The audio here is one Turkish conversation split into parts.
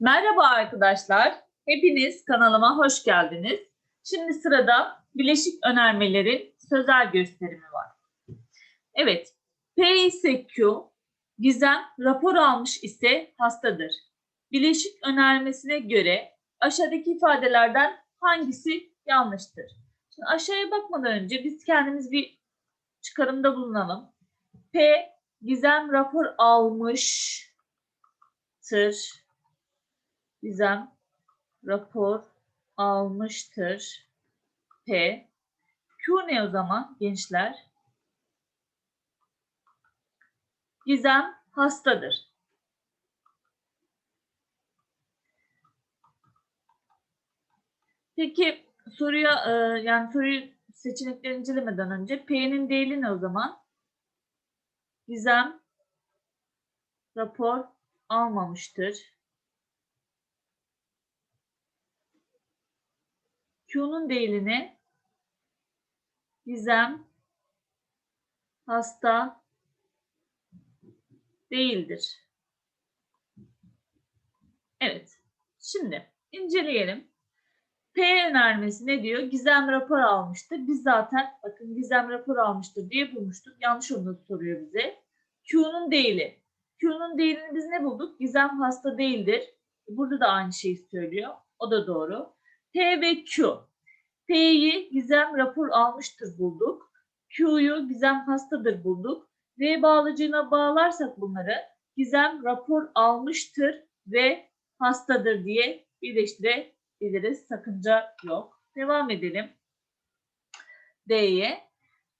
Merhaba arkadaşlar. Hepiniz kanalıma hoş geldiniz. Şimdi sırada bileşik önermelerin sözel gösterimi var. Evet. P ise Q, Gizem rapor almış ise hastadır. Bileşik önermesine göre aşağıdaki ifadelerden hangisi yanlıştır? Şimdi aşağıya bakmadan önce biz kendimiz bir çıkarımda bulunalım. P Gizem rapor almıştır. Gizem rapor almıştır. P. Q ne o zaman gençler? Gizem hastadır. Peki soruya e, yani soruyu seçenekleri incelemeden önce P'nin değili ne o zaman? Gizem rapor almamıştır. Q'nun değilini Gizem hasta değildir. Evet. Şimdi inceleyelim. P önermesi ne diyor? Gizem rapor almıştır. Biz zaten bakın Gizem rapor almıştır diye bulmuştuk. Yanlış onu soruyor bize. Q'nun değili. Q'nun değilini biz ne bulduk? Gizem hasta değildir. Burada da aynı şeyi söylüyor. O da doğru. P ve Q. P'yi Gizem rapor almıştır bulduk. Q'yu Gizem hastadır bulduk. V bağlacığına bağlarsak bunları Gizem rapor almıştır ve hastadır diye birleştirebiliriz. Sakınca yok. Devam edelim. D'ye.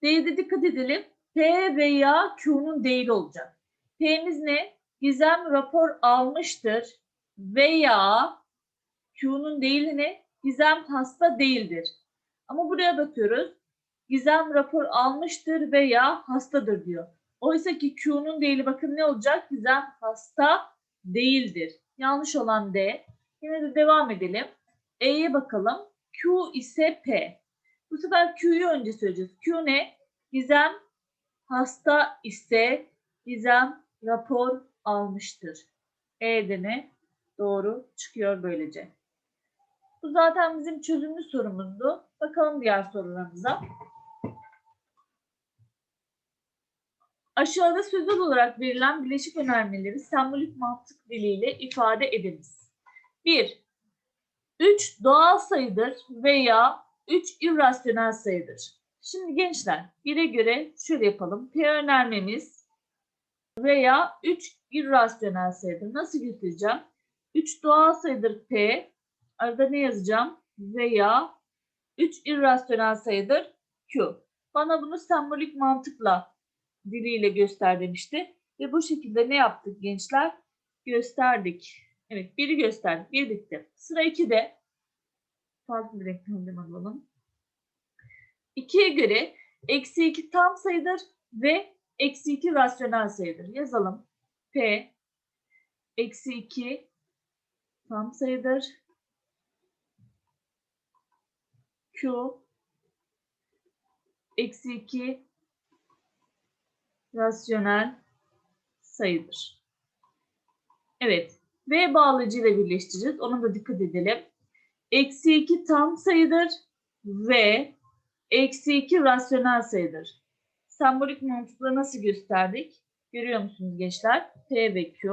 D'de dikkat edelim. P veya Q'nun değil olacak. P'miz ne? Gizem rapor almıştır veya Q'nun değili ne? Gizem hasta değildir. Ama buraya bakıyoruz. Gizem rapor almıştır veya hastadır diyor. Oysa ki Q'nun değili bakın ne olacak? Gizem hasta değildir. Yanlış olan D. Yine de devam edelim. E'ye bakalım. Q ise P. Bu sefer Q'yu önce söyleyeceğiz. Q ne? Gizem hasta ise Gizem rapor almıştır. E'de ne? Doğru çıkıyor böylece. Bu zaten bizim çözümlü sorumuzdu. Bakalım diğer sorularımıza. Aşağıda sözel olarak verilen bileşik önermeleri sembolik mantık diliyle ifade ediniz. 1. 3 doğal sayıdır veya 3 irrasyonel sayıdır. Şimdi gençler 1'e göre şöyle yapalım. P önermemiz veya 3 irrasyonel sayıdır. Nasıl göstereceğim? 3 doğal sayıdır P. Arada ne yazacağım? Veya 3 irrasyonel sayıdır Q. Bana bunu sembolik mantıkla diliyle göster demişti. Ve bu şekilde ne yaptık gençler? Gösterdik. Evet biri gösterdik. Bir bitti. Sıra 2'de farklı bir renk kalem alalım. 2'ye göre eksi 2 tam sayıdır ve eksi 2 rasyonel sayıdır. Yazalım. P eksi 2 tam sayıdır. Q eksi 2 rasyonel sayıdır. Evet. V bağlacıyla birleştireceğiz. Ona da dikkat edelim. Eksi 2 tam sayıdır ve eksi 2 rasyonel sayıdır. Sembolik mantıkla nasıl gösterdik? Görüyor musunuz gençler? P ve Q.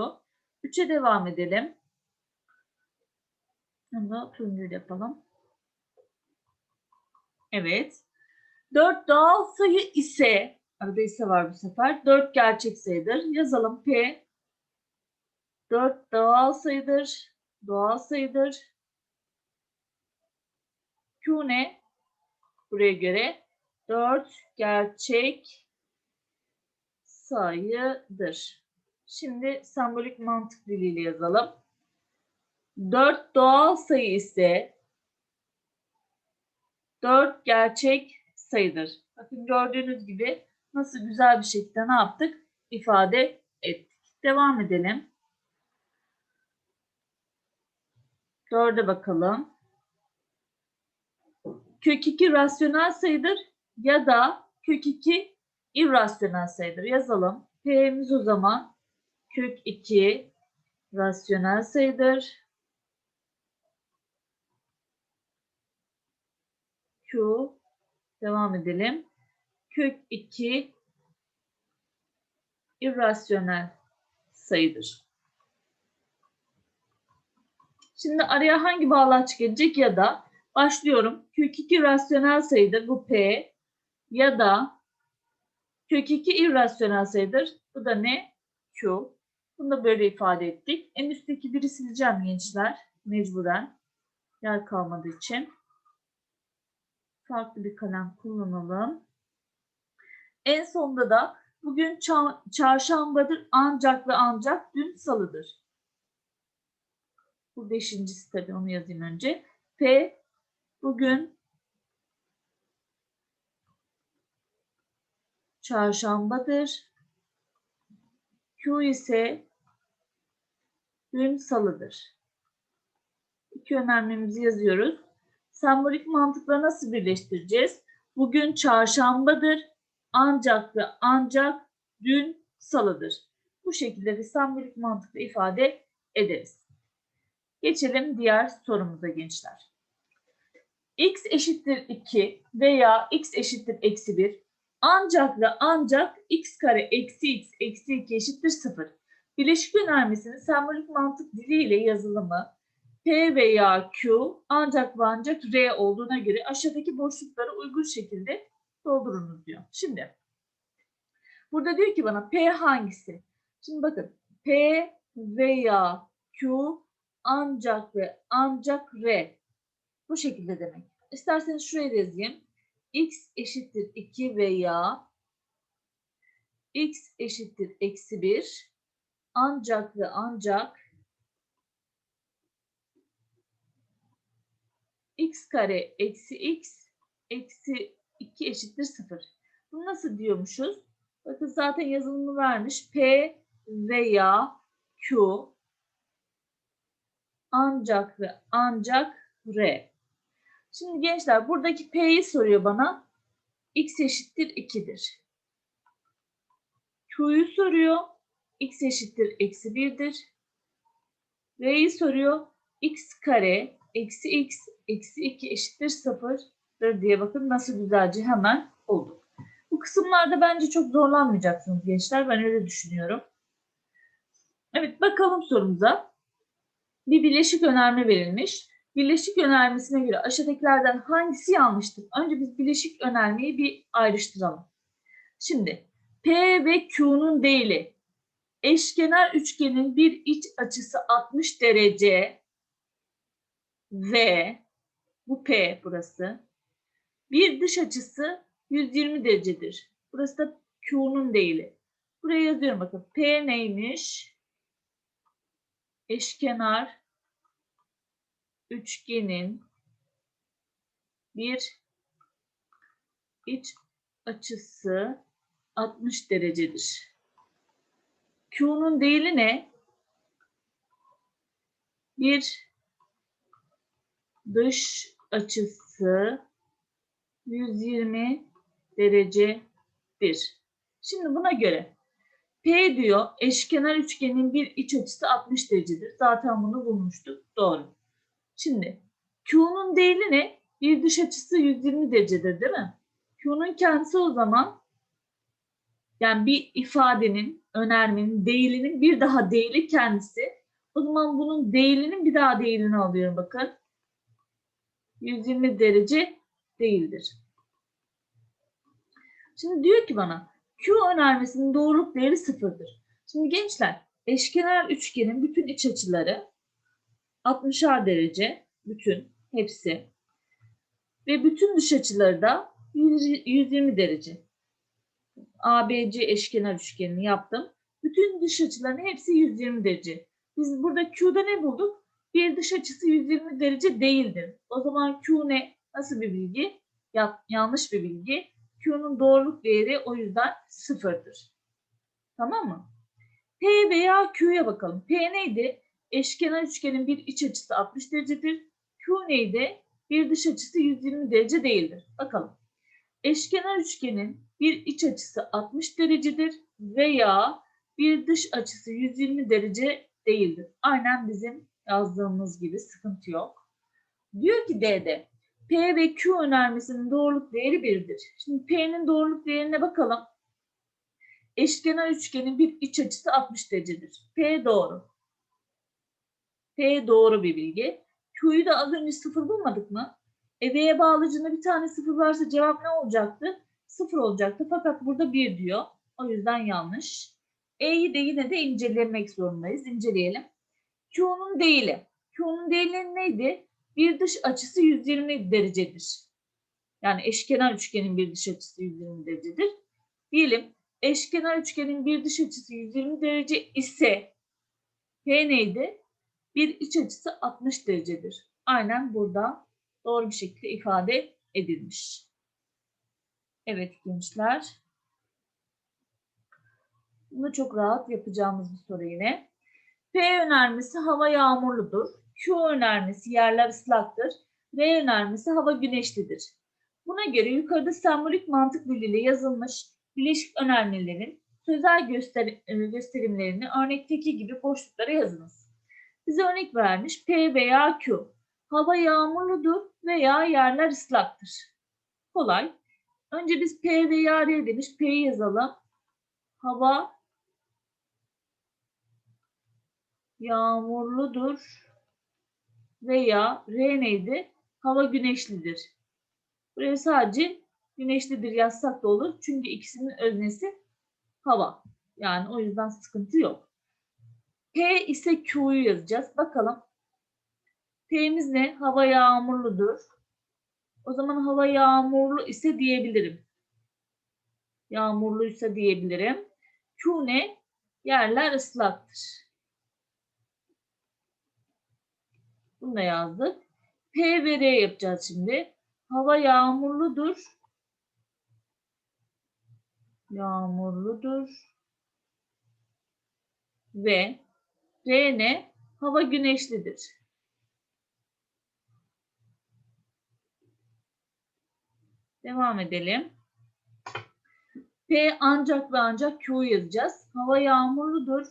3'e devam edelim. Bunu da yapalım. Evet. 4 doğal sayı ise, arada ise var bu sefer, 4 gerçek sayıdır. Yazalım P. 4 doğal sayıdır. Doğal sayıdır. Q ne? Buraya göre 4 gerçek sayıdır. Şimdi sembolik mantık diliyle yazalım. 4 doğal sayı ise 4 gerçek sayıdır. Bakın gördüğünüz gibi nasıl güzel bir şekilde ne yaptık? İfade ettik. Devam edelim. 4'e bakalım. Kök 2 rasyonel sayıdır ya da kök 2 irrasyonel sayıdır. Yazalım. P'miz o zaman kök 2 rasyonel sayıdır. Devam edelim. Kök 2 irrasyonel sayıdır. Şimdi araya hangi bağlaç gelecek ya da başlıyorum. Kök 2 rasyonel sayıdır bu P ya da kök 2 irrasyonel sayıdır. Bu da ne? Q. Bunu da böyle ifade ettik. En üstteki biri sileceğim gençler. Mecburen. Yer kalmadığı için. Farklı bir kalem kullanalım. En sonda da bugün ça- çarşambadır ancak ve ancak dün salıdır. Bu beşincisi tabii onu yazayım önce. P bugün çarşambadır. Q ise dün salıdır. İki önermemizi yazıyoruz. Sembolik mantıkla nasıl birleştireceğiz? Bugün çarşambadır. Ancak ve ancak dün salıdır. Bu şekilde bir sembolik mantıkla ifade ederiz. Geçelim diğer sorumuza gençler. x eşittir 2 veya x eşittir eksi 1 ancak ve ancak x kare eksi x eksi 2 eşittir 0. Bileşik önermesinin sembolik mantık diliyle yazılımı P veya Q ancak ve ancak R olduğuna göre aşağıdaki boşlukları uygun şekilde doldurunuz diyor. Şimdi burada diyor ki bana P hangisi? Şimdi bakın P veya Q ancak ve ancak R. Bu şekilde demek. İsterseniz şuraya yazayım. X eşittir 2 veya X eşittir eksi 1 ancak ve ancak x kare eksi x eksi 2 eşittir 0. Bunu nasıl diyormuşuz? Bakın zaten yazılımı vermiş. P veya Q ancak ve ancak R. Şimdi gençler buradaki P'yi soruyor bana. X eşittir 2'dir. Q'yu soruyor. X eşittir eksi 1'dir. R'yi soruyor. X kare eksi X eksi 2 eşittir 0'dır diye bakın nasıl güzelce hemen oldu. Bu kısımlarda bence çok zorlanmayacaksınız gençler. Ben öyle düşünüyorum. Evet bakalım sorumuza. Bir bileşik önerme verilmiş. Bileşik önermesine göre aşağıdakilerden hangisi yanlıştır? Önce biz bileşik önermeyi bir ayrıştıralım. Şimdi P ve Q'nun değili eşkenar üçgenin bir iç açısı 60 derece ve bu P burası bir dış açısı 120 derecedir. Burası da Q'nun değili. Buraya yazıyorum bakın. P neymiş? Eşkenar üçgenin bir iç açısı 60 derecedir. Q'nun değili ne? Bir dış açısı 120 derecedir. Şimdi buna göre P diyor eşkenar üçgenin bir iç açısı 60 derecedir. Zaten bunu bulmuştuk. Doğru. Şimdi Q'nun değili ne? Bir dış açısı 120 derecedir değil mi? Q'nun kendisi o zaman yani bir ifadenin, önermenin, değilinin bir daha değili kendisi. O zaman bunun değilinin bir daha değilini alıyorum bakın. 120 derece değildir. Şimdi diyor ki bana Q önermesinin doğruluk değeri sıfırdır. Şimdi gençler eşkenar üçgenin bütün iç açıları 60'ar derece bütün hepsi ve bütün dış açıları da 120 derece. ABC eşkenar üçgenini yaptım. Bütün dış açıların hepsi 120 derece. Biz burada Q'da ne bulduk? Bir dış açısı 120 derece değildir. O zaman Q ne? Nasıl bir bilgi? Ya, yanlış bir bilgi. Q'nun doğruluk değeri o yüzden sıfırdır. Tamam mı? P veya Q'ya bakalım. P neydi? Eşkenar üçgenin bir iç açısı 60 derecedir. Q neydi? Bir dış açısı 120 derece değildir. Bakalım. Eşkenar üçgenin bir iç açısı 60 derecedir veya bir dış açısı 120 derece değildir. Aynen bizim yazdığımız gibi sıkıntı yok. Diyor ki D'de P ve Q önermesinin doğruluk değeri 1'dir. Şimdi P'nin doğruluk değerine bakalım. Eşkenar üçgenin bir iç açısı 60 derecedir. P doğru. P doğru bir bilgi. Q'yu da az önce sıfır bulmadık mı? E V'ye bağlıcında bir tane sıfır varsa cevap ne olacaktı? Sıfır olacaktı. Fakat burada bir diyor. O yüzden yanlış. E'yi de yine de incelemek zorundayız. İnceleyelim. Q'nun değili. Q'nun değili neydi? Bir dış açısı 120 derecedir. Yani eşkenar üçgenin bir dış açısı 120 derecedir. Diyelim eşkenar üçgenin bir dış açısı 120 derece ise P neydi? Bir iç açısı 60 derecedir. Aynen burada doğru bir şekilde ifade edilmiş. Evet gençler. Bunu çok rahat yapacağımız bir soru yine. P önermesi hava yağmurludur. Q önermesi yerler ıslaktır. R önermesi hava güneşlidir. Buna göre yukarıda sembolik mantık diliyle yazılmış bileşik önermelerin sözel göster gösterimlerini örnekteki gibi boşluklara yazınız. Bize örnek vermiş P veya Q. Hava yağmurludur veya yerler ıslaktır. Kolay. Önce biz P veya R demiş. P'yi yazalım. Hava yağmurludur veya R neydi? Hava güneşlidir. Buraya sadece güneşlidir yazsak da olur. Çünkü ikisinin öznesi hava. Yani o yüzden sıkıntı yok. P ise Q'yu yazacağız. Bakalım. P'miz ne? Hava yağmurludur. O zaman hava yağmurlu ise diyebilirim. Yağmurluysa diyebilirim. Q ne? Yerler ıslaktır. Bunu da yazdık. P ve R yapacağız şimdi. Hava yağmurludur. Yağmurludur. Ve R ne? Hava güneşlidir. Devam edelim. P ancak ve ancak Q yazacağız. Hava yağmurludur.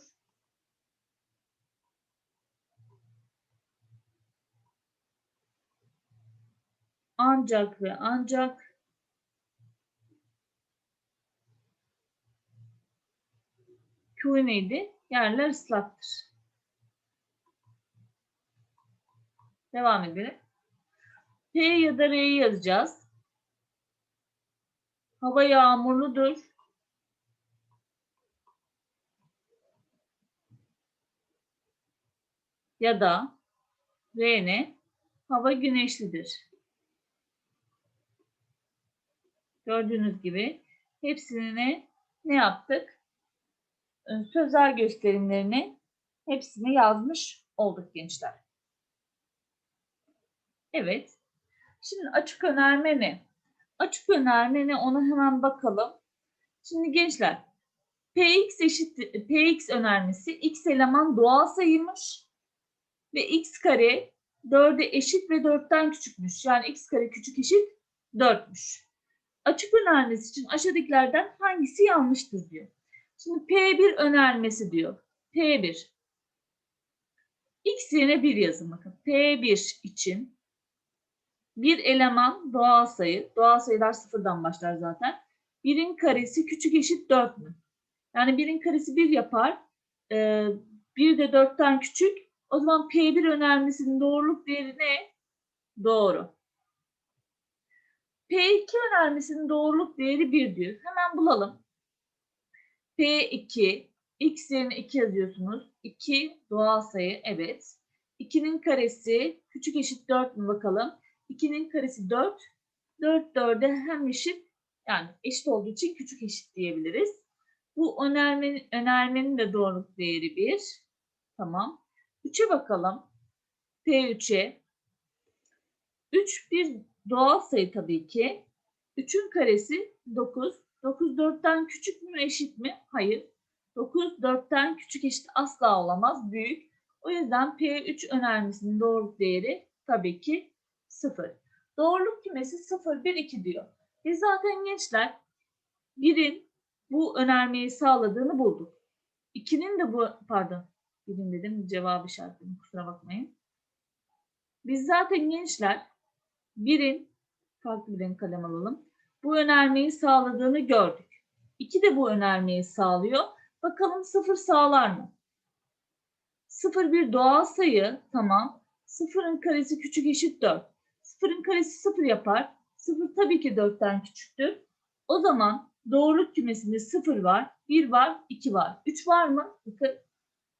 Ancak ve ancak Q neydi? Yerler ıslaktır. Devam edelim. P ya da R'yi yazacağız. Hava yağmurludur. Ya da R ne? Hava güneşlidir. Gördüğünüz gibi hepsini ne, yaptık? Ee, sözel gösterimlerini hepsini yazmış olduk gençler. Evet. Şimdi açık önerme ne? Açık önerme ne ona hemen bakalım. Şimdi gençler Px eşit Px önermesi x eleman doğal sayıymış ve x kare 4'e eşit ve 4'ten küçükmüş. Yani x kare küçük eşit 4'müş. Açık önermesi için aşağıdakilerden hangisi yanlıştır diyor. Şimdi P1 önermesi diyor. P1. X yerine 1 yazın bakın. P1 için bir eleman doğal sayı. Doğal sayılar sıfırdan başlar zaten. 1'in karesi küçük eşit 4 mü? Yani 1'in karesi 1 yapar. Ee, 1 de 4'ten küçük. O zaman P1 önermesinin doğruluk değeri ne? Doğru. P2 önermesinin doğruluk değeri 1 diyor. Hemen bulalım. P2 x yerine 2 yazıyorsunuz. 2 doğal sayı evet. 2'nin karesi küçük eşit 4 mü bakalım. 2'nin karesi 4. 4 4'e hem eşit yani eşit olduğu için küçük eşit diyebiliriz. Bu önermenin, önermenin de doğruluk değeri 1. Tamam. 3'e bakalım. P3'e. 3 bir doğal sayı tabii ki. 3'ün karesi 9. 9 4'ten küçük mü eşit mi? Hayır. 9 4'ten küçük eşit asla olamaz. Büyük. O yüzden P3 önermesinin doğruluk değeri tabii ki 0. Doğruluk kümesi 0, 1, 2 diyor. Biz zaten gençler 1'in bu önermeyi sağladığını bulduk. 2'nin de bu pardon 1'in dedim cevabı işaretledim kusura bakmayın. Biz zaten gençler 1'in farklı bir renk kalem alalım. Bu önermeyi sağladığını gördük. 2 de bu önermeyi sağlıyor. Bakalım 0 sağlar mı? 0 bir doğal sayı. Tamam. 0'ın karesi küçük eşit 4. 0'ın karesi 0 yapar. 0 tabii ki 4'ten küçüktür. O zaman doğruluk kümesinde 0 var, 1 var, 2 var. 3 var mı? Bakın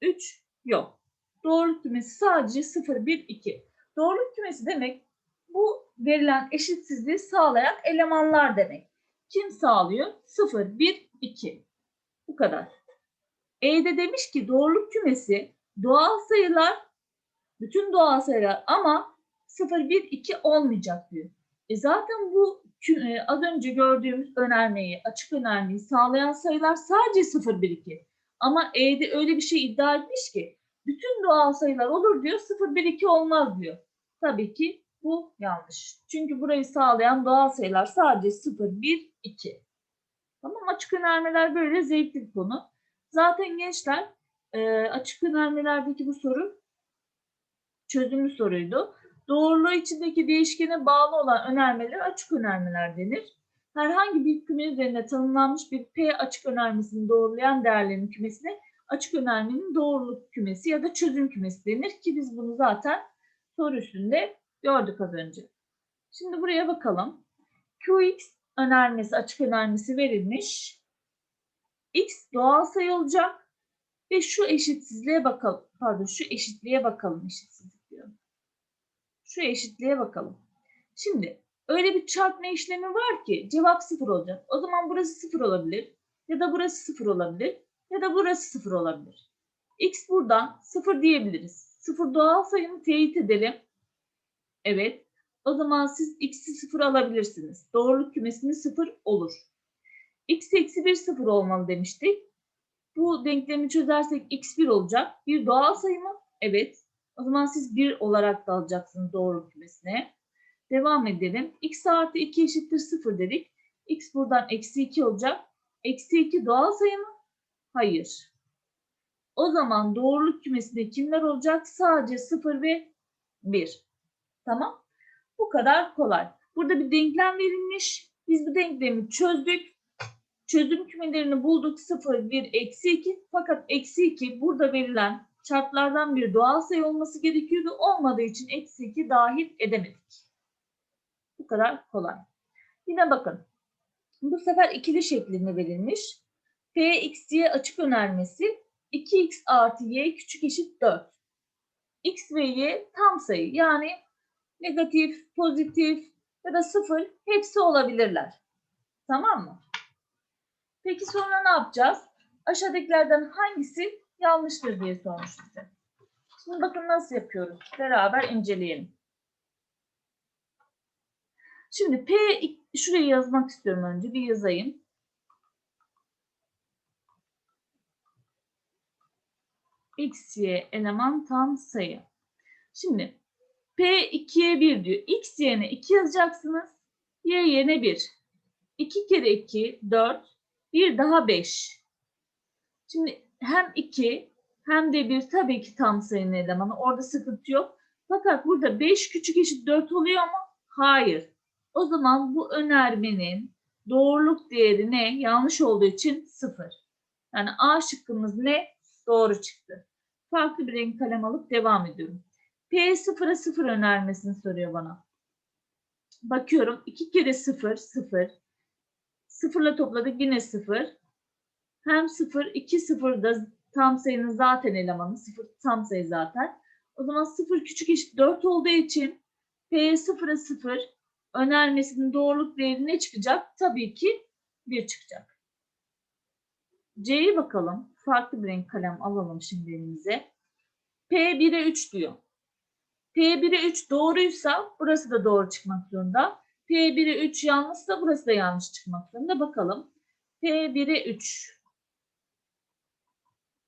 3 yok. Doğruluk kümesi sadece 0, 1, 2. Doğruluk kümesi demek bu verilen eşitsizliği sağlayan elemanlar demek. Kim sağlıyor? 0, 1, 2. Bu kadar. E'de demiş ki doğruluk kümesi doğal sayılar, bütün doğal sayılar ama 0, 1, 2 olmayacak diyor. E zaten bu e, az önce gördüğümüz önermeyi, açık önermeyi sağlayan sayılar sadece 0, 1, 2. Ama E'de öyle bir şey iddia etmiş ki bütün doğal sayılar olur diyor, 0, 1, 2 olmaz diyor. Tabii ki bu yanlış. Çünkü burayı sağlayan doğal sayılar sadece 0, 1, 2. Tamam açık önermeler böyle zevkli bir konu. Zaten gençler e, açık önermelerdeki bu soru çözümlü soruydu. Doğruluğu içindeki değişkene bağlı olan önermeler açık önermeler denir. Herhangi bir küme üzerinde tanımlanmış bir P açık önermesini doğrulayan değerlerin kümesine açık önermenin doğruluk kümesi ya da çözüm kümesi denir ki biz bunu zaten soru üstünde gördük az önce. Şimdi buraya bakalım. Qx önermesi, açık önermesi verilmiş. X doğal sayı olacak ve şu eşitsizliğe bakalım. Pardon şu eşitliğe bakalım. Eşitsizlik diyorum. Şu eşitliğe bakalım. Şimdi öyle bir çarpma işlemi var ki cevap sıfır olacak. O zaman burası sıfır olabilir. Ya da burası sıfır olabilir. Ya da burası sıfır olabilir. X buradan sıfır diyebiliriz. Sıfır doğal sayımı teyit edelim. Evet. O zaman siz x'i sıfır alabilirsiniz. Doğruluk kümesinde sıfır olur. x eksi 1 sıfır olmalı demiştik. Bu denklemi çözersek x1 olacak. Bir doğal sayı mı? Evet. O zaman siz 1 olarak da alacaksınız doğruluk kümesine. Devam edelim. x artı 2 eşittir 0 dedik. x buradan eksi 2 olacak. Eksi 2 doğal sayı mı? Hayır. O zaman doğruluk kümesinde kimler olacak? Sadece 0 ve 1. Tamam. Bu kadar kolay. Burada bir denklem verilmiş. Biz bu denklemi çözdük. Çözüm kümelerini bulduk. 0, 1, eksi 2. Fakat eksi 2 burada verilen şartlardan bir doğal sayı olması gerekiyordu. Olmadığı için eksi 2 dahil edemedik. Bu kadar kolay. Yine bakın. Bu sefer ikili şeklinde verilmiş. P, X, Y açık önermesi 2x artı y küçük eşit 4. X ve y tam sayı. Yani negatif, pozitif ya da sıfır hepsi olabilirler. Tamam mı? Peki sonra ne yapacağız? Aşağıdakilerden hangisi yanlıştır diye sormuş bize. Şimdi bakın nasıl yapıyoruz. Beraber inceleyelim. Şimdi P şurayı yazmak istiyorum önce. Bir yazayım. X, Y eleman tam sayı. Şimdi P 2'ye 1 diyor. X yerine 2 yazacaksınız. Y yerine 1. 2 kere 2 4. 1 daha 5. Şimdi hem 2 hem de 1 tabii ki tam sayının elemanı. Orada sıkıntı yok. Fakat burada 5 küçük eşit 4 oluyor mu? Hayır. O zaman bu önermenin doğruluk değeri ne? Yanlış olduğu için 0. Yani A şıkkımız ne? Doğru çıktı. Farklı bir renk kalem alıp devam ediyorum. P sıfıra sıfır önermesini soruyor bana. Bakıyorum 2 kere 0 0. Sıfırla topladık yine 0. Hem 0 2 0 da tam sayının zaten elemanı. 0 tam sayı zaten. O zaman 0 küçük eşit 4 olduğu için P sıfıra 0 önermesinin doğruluk değeri ne çıkacak? Tabii ki 1 çıkacak. C'ye bakalım. Farklı bir renk kalem alalım şimdi elimize. P 1'e 3 diyor. P 1'e 3 doğruysa burası da doğru çıkmak zorunda. P 1'e 3 yanlışsa burası da yanlış çıkmak zorunda. Bakalım. P 1'e 3.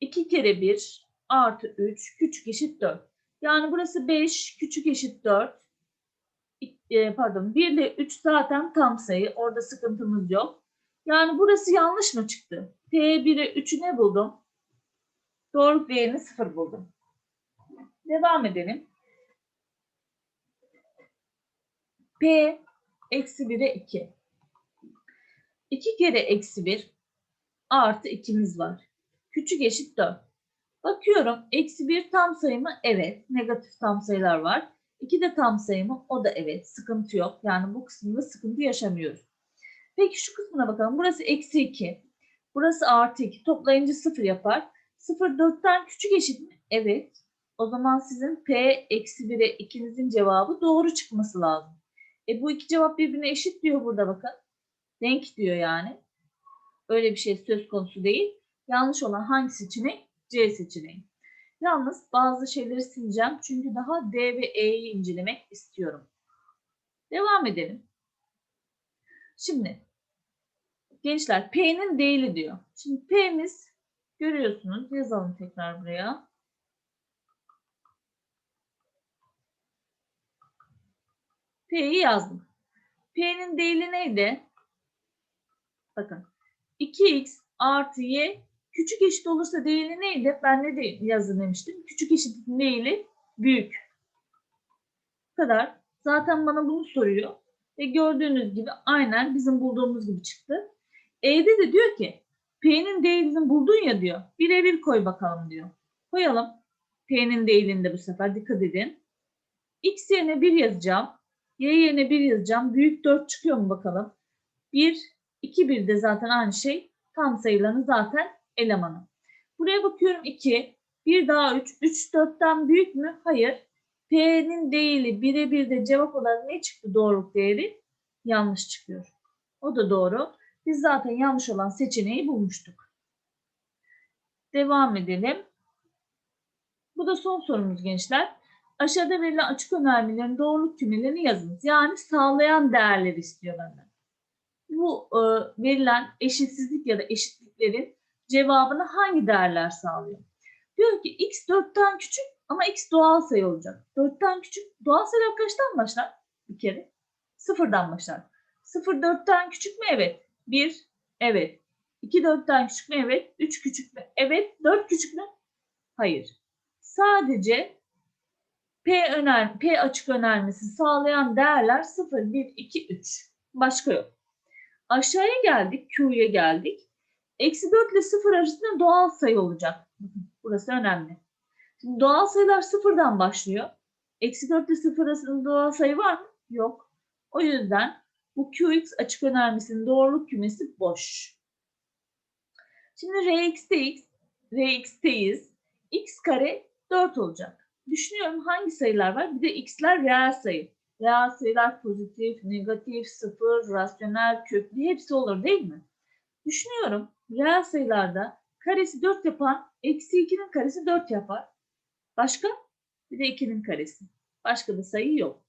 2 kere 1 artı 3 küçük eşit 4. Yani burası 5 küçük eşit 4. E, pardon 1 ile 3 zaten tam sayı. Orada sıkıntımız yok. Yani burası yanlış mı çıktı? P 1'e 3'ü ne buldum? Doğruluk değerini 0 buldum. Devam edelim. P eksi 1'e 2. 2 kere eksi 1 artı 2'miz var. Küçük eşit 4. Bakıyorum eksi 1 tam sayı mı? Evet. Negatif tam sayılar var. 2 de tam sayı mı? O da evet. Sıkıntı yok. Yani bu kısmında sıkıntı yaşamıyoruz. Peki şu kısmına bakalım. Burası eksi 2. Burası artı 2. Toplayınca 0 yapar. 0 4'ten küçük eşit mi? Evet. O zaman sizin P eksi 1'e ikinizin cevabı doğru çıkması lazım. E bu iki cevap birbirine eşit diyor burada bakın. Denk diyor yani. Öyle bir şey söz konusu değil. Yanlış olan hangi seçenek? C seçeneği. Yalnız bazı şeyleri sileceğim. Çünkü daha D ve E'yi incelemek istiyorum. Devam edelim. Şimdi gençler P'nin değili diyor. Şimdi P'miz görüyorsunuz. Yazalım tekrar buraya. P'yi yazdım. P'nin değili neydi? Bakın 2x artı y küçük eşit olursa değili neydi? Ben ne de yazın demiştim. Küçük eşitin değili büyük. Bu kadar. Zaten bana bunu soruyor. Ve gördüğünüz gibi aynen bizim bulduğumuz gibi çıktı. E'de de diyor ki P'nin değilini buldun ya diyor. Birebir koy bakalım diyor. Koyalım. P'nin değilinde bu sefer dikkat edin. X yerine 1 yazacağım. Y yerine 1 yazacağım. Büyük 4 çıkıyor mu bakalım. 1, 2, 1 de zaten aynı şey. Tam sayıların zaten elemanı. Buraya bakıyorum 2. 1 daha 3. 3 4'ten büyük mü? Hayır. P'nin değili birebir de cevap olarak ne çıktı doğruluk değeri? Yanlış çıkıyor. O da doğru. Biz zaten yanlış olan seçeneği bulmuştuk. Devam edelim. Bu da son sorumuz gençler. Aşağıda verilen açık önermelerin doğruluk kümelerini yazınız. Yani sağlayan değerleri istiyor benden. Bu e, verilen eşitsizlik ya da eşitliklerin cevabını hangi değerler sağlıyor? Diyor ki x 4'ten küçük ama x doğal sayı olacak. 4'ten küçük doğal sayılar kaçtan başlar? Bir kere. Sıfırdan başlar. 0 4'ten küçük mü? Evet. 1. Evet. 2 4'ten küçük mü? Evet. 3 küçük mü? Evet. 4 küçük mü? Hayır. Sadece P öner P açık önermesi sağlayan değerler 0, 1, 2, 3. Başka yok. Aşağıya geldik. Q'ya geldik. Eksi 4 ile 0 arasında doğal sayı olacak. Burası önemli. Şimdi doğal sayılar sıfırdan başlıyor. Eksi 4 ile 0 arasında doğal sayı var mı? Yok. O yüzden bu Qx açık önermesinin doğruluk kümesi boş. Şimdi Rx'teyiz. Rx'teyiz. x kare 4 olacak. Düşünüyorum hangi sayılar var? Bir de x'ler reel sayı. Reel sayılar pozitif, negatif, sıfır, rasyonel, köklü hepsi olur değil mi? Düşünüyorum reel sayılarda karesi 4 yapan eksi 2'nin karesi 4 yapar. Başka? Bir de 2'nin karesi. Başka da sayı yok.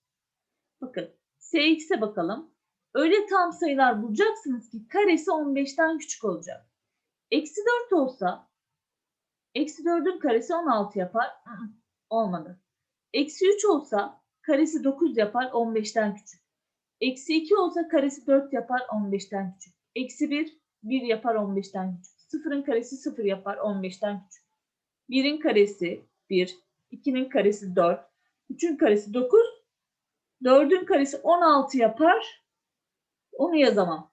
Bakın Sx'e bakalım. Öyle tam sayılar bulacaksınız ki karesi 15'ten küçük olacak. Eksi 4 olsa eksi 4'ün karesi 16 yapar. Olmadı. Eksi 3 olsa karesi 9 yapar 15'ten küçük. Eksi 2 olsa karesi 4 yapar 15'ten küçük. Eksi 1 1 yapar 15'ten küçük. Sıfırın karesi 0 yapar 15'ten küçük. 1'in karesi 1, 2'nin karesi 4, 3'ün karesi 9, 4'ün karesi 16 yapar. Onu yazamam.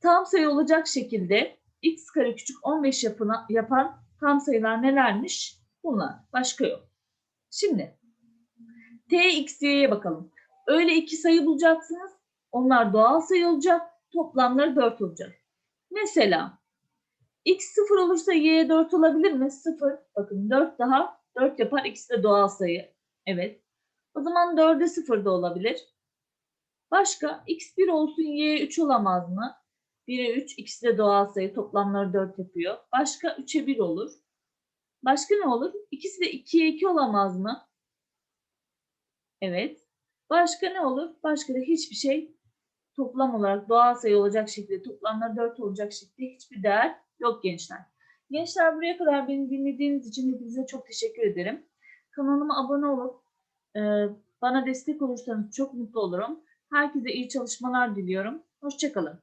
Tam sayı olacak şekilde x kare küçük 15 yapına, yapan tam sayılar nelermiş? Bunlar. Başka yok. Şimdi t, x, y'ye bakalım. Öyle iki sayı bulacaksınız. Onlar doğal sayı olacak. Toplamları 4 olacak. Mesela x 0 olursa y 4 olabilir mi? 0. Bakın 4 daha 4 yapar. İkisi de doğal sayı. Evet. O zaman 4'e 0 da olabilir. Başka x 1 olsun y 3 olamaz mı? 1'e 3 ikisi de doğal sayı toplamları 4 yapıyor. Başka 3'e 1 olur. Başka ne olur? İkisi de 2'ye 2 olamaz mı? Evet. Başka ne olur? Başka da hiçbir şey toplam olarak doğal sayı olacak şekilde toplamlar 4 olacak şekilde hiçbir değer yok gençler. Gençler buraya kadar beni dinlediğiniz için hepinize çok teşekkür ederim. Kanalıma abone olup e, bana destek olursanız çok mutlu olurum. Herkese iyi çalışmalar diliyorum. Hoşçakalın.